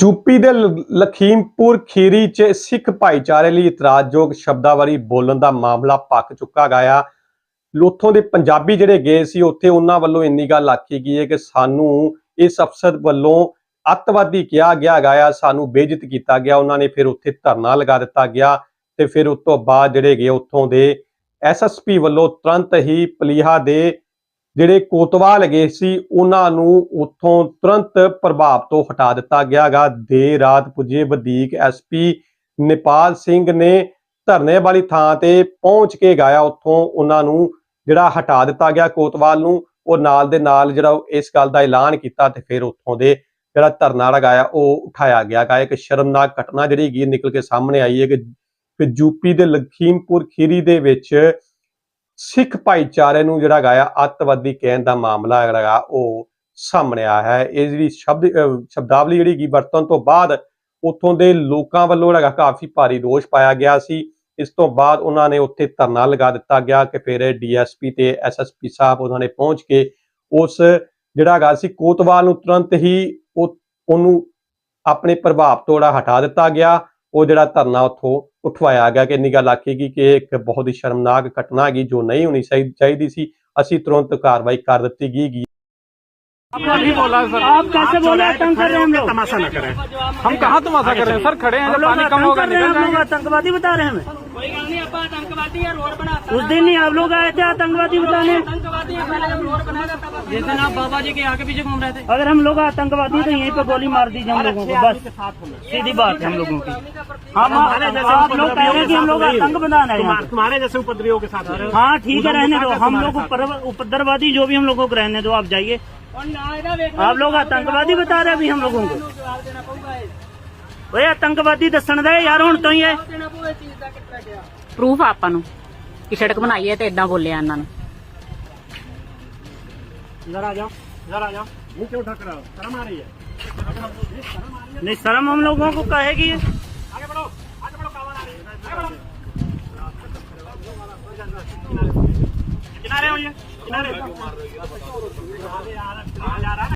UP ਦੇ ਲਖੀਮਪੁਰ ਖੀਰੀ 'ਚ ਸਿੱਖ ਭਾਈਚਾਰੇ ਲਈ ਇਤਰਾਜ਼ਯੋਗ ਸ਼ਬਦਾਵਲੀ ਬੋਲਣ ਦਾ ਮਾਮਲਾ ਪੱਕ ਚੁੱਕਾ ਗਿਆ। ਉੱਥੋਂ ਦੇ ਪੰਜਾਬੀ ਜਿਹੜੇ ਗਏ ਸੀ, ਉੱਥੇ ਉਹਨਾਂ ਵੱਲੋਂ ਇੰਨੀ ਗੱਲ ਆਖੀ ਗਈ ਹੈ ਕਿ ਸਾਨੂੰ ਇਸ ਅਫਸਰ ਵੱਲੋਂ ਅੱਤਵਾਦੀ ਕਿਹਾ ਗਿਆ ਗਿਆ, ਸਾਨੂੰ ਬੇਇੱਜ਼ਤ ਕੀਤਾ ਗਿਆ, ਉਹਨਾਂ ਨੇ ਫਿਰ ਉੱਥੇ ਧਰਨਾ ਲਗਾ ਦਿੱਤਾ ਗਿਆ ਤੇ ਫਿਰ ਉਸ ਤੋਂ ਬਾਅਦ ਜਿਹੜੇ ਗਏ ਉੱਥੋਂ ਦੇ ਐਸਐਸਪੀ ਵੱਲੋਂ ਤੁਰੰਤ ਹੀ ਪਲੀਹਾ ਦੇ ਜਿਹੜੇ ਕੋਤਵਾਲ ਗਏ ਸੀ, ਉਹਨਾਂ ਨੂੰ ਉੱਥੋਂ ਤੁਰੰਤ ਪ੍ਰਭਾਵ ਤੋਂ ਹਟਾ ਦਿੱਤਾ ਗਿਆਗਾ ਦੇਰ ਰਾਤ ਪੁੱਜੇ ਵਧੀਕ ਐਸਪੀ ਨੇਪਾਲ ਸਿੰਘ ਨੇ ਧਰਨੇ ਵਾਲੀ ਥਾਂ ਤੇ ਪਹੁੰਚ ਕੇ ਗਾਇਆ। ਉੱਥੋਂ ਉਹਨਾਂ ਨੂੰ ਜਿਹੜਾ ਹਟਾ ਦਿੱਤਾ ਗਿਆ ਕੋਤਵਾਲ ਨੂੰ, ਉਹ ਨਾਲ ਦੇ ਨਾਲ ਜਿਹੜਾ ਇਸ ਗੱਲ ਦਾ ਐਲਾਨ ਕੀਤਾ ਤੇ ਫਿਰ ਉੱਥੋਂ ਦੇ ਜਿਹੜਾ ਧਰਨਾ ਲਗਾਇਆ, ਉਹ ਉਠਾਇਆ ਗਿਆ ਗਾ। ਇੱਕ ਸ਼ਰਮਨਾਕ ਘਟਨਾ ਜਿਹੜੀ ਗੀ ਨਿਕਲ ਕੇ ਸਾਹਮਣੇ ਆਈ ਹੈ ਕਿ ਯੂਪੀ ਦੇ ਲਖੀਮਪੁਰ ਖੀਰੀ ਦੇ ਵਿੱਚ ਸਿੱਖ ਭਾਈਚਾਰੇ ਨੂੰ ਜਿਹੜਾ ਗਾਇਆ ਅੱਤਵਾਦੀ ਕਹਿਣ ਦਾ ਮਾਮਲਾ ਹੈਗਾ, ਉਹ ਸਾਹਮਣੇ ਆਇਆ ਹੈ। ਇਹ ਜਿਹੜੀ ਸ਼ਬਦ ਸ਼ਬਦਾਵਲੀ ਜਿਹੜੀ ਗੀ ਵਰਤਣ ਤੋਂ ਬਾਅਦ ਉੱਥੋਂ ਦੇ ਲੋਕਾਂ ਵੱਲੋਂ ਜਿਹੜਾ ਕਾਫੀ ਭਾਰੀ ਰੋਸ਼ ਪਾਇਆ ਗਿਆ ਸੀ। ਇਸ ਤੋਂ ਬਾਅਦ ਉਹਨਾਂ ਨੇ ਉੱਥੇ ਧਰਨਾ ਲਗਾ ਦਿੱਤਾ ਗਿਆ ਕਿ ਫਿਰ ਡੀਐਸਪੀ ਤੇ ਐਸਐਸਪੀ ਸਾਹਿਬ ਉਹਨਾਂ ਨੇ ਪਹੁੰਚ ਕੇ ਉਸ ਜਿਹੜਾ ਹੈਗਾ ਸੀ ਕੋਤਵਾਲ ਨੂੰ ਤੁਰੰਤ ਹੀ ਉਹ, ਉਹਨੂੰ ਆਪਣੇ ਪ੍ਰਭਾਵ ਤੋਂ ਜਿਹੜਾ ਹਟਾ ਦਿੱਤਾ ਗਿਆ। ਉਹ ਜਿਹੜਾ ਧਰਨਾ ਉੱਥੋਂ ਉਠਵਾਇਆ ਗਿਆ ਕਿ ਇੰਨੀ ਗੱਲ ਆਖੀ ਗਈ ਕਿ ਇਹ ਇੱਕ ਬਹੁਤ ਹੀ ਸ਼ਰਮਨਾਕ ਘਟਨਾ ਹੈਗੀ ਜੋ ਨਹੀਂ ਹੋਣੀ ਚਾਹੀ- ਚਾਹੀਦੀ ਸੀ ਅਸੀਂ ਤੁਰੰਤ ਕਾਰਵਾਈ ਕਰ ਦਿੱਤੀ ਗਈ ਗੀ आपने नहीं बोला सर आप कैसे बोले तंग कर रहे हैं हम लोग तमाशा न करें हम कहाँ तमाशा कर रहे हैं सर खड़े हैं हम जब लोग पानी कम तंग होगा कर रहे हैं निकल हम लोग जाएंगे आतंकवादी बता रहे हैं हमें कोई गल नहीं आप आतंकवादी है रोड बनाता उस दिन ही आप लोग आए थे आतंकवादी बताने जिस दिन आप बाबा जी के आगे पीछे घूम रहे थे अगर हम लोग आतंकवादी तो यहीं पे गोली मार दी हम लोगों को बस सीधी बात है हम लोगों की हम आप लोग कह रहे हैं कि हम लोग आतंक बनाना है तुम्हारे जैसे उपद्रवियों के साथ हाँ ठीक है रहने दो हम लोग उपद्रवादी जो भी हम लोगों को रहने दो आप जाइए आप ਲੋਕ ਆਤੰਕਵਾਦੀ ਬਤਾ ਰਹੇ ਵੀ ਹਮ ਲੋਗੋਂ ਕੋ ਓਏ ਆਤੰਕਵਾਦੀ ਦੱਸਣ ਦਾ ਯਾਰ ਹੁਣ ਤੋਂ ਹੀ ਹੈ ਪ੍ਰੂਫ ਆਪਾਂ ਨੂੰ ਕਿ ਸੜਕ ਬਣਾਈ ਹੈ ਤੇ ਇਦਾਂ ਬੋਲਿਆ ਇਹਨਾਂ ਨੂੰ इधर आ जाओ इधर आ जाओ मुंह क्यों ढक रहा हो शर्म आ रही है नहीं शर्म हम लोगों को कहेगी ये। आगे बढ़ो आगे बढ़ो कावड़ आ रही है आगे बढ़ो किनारे होइए किनारे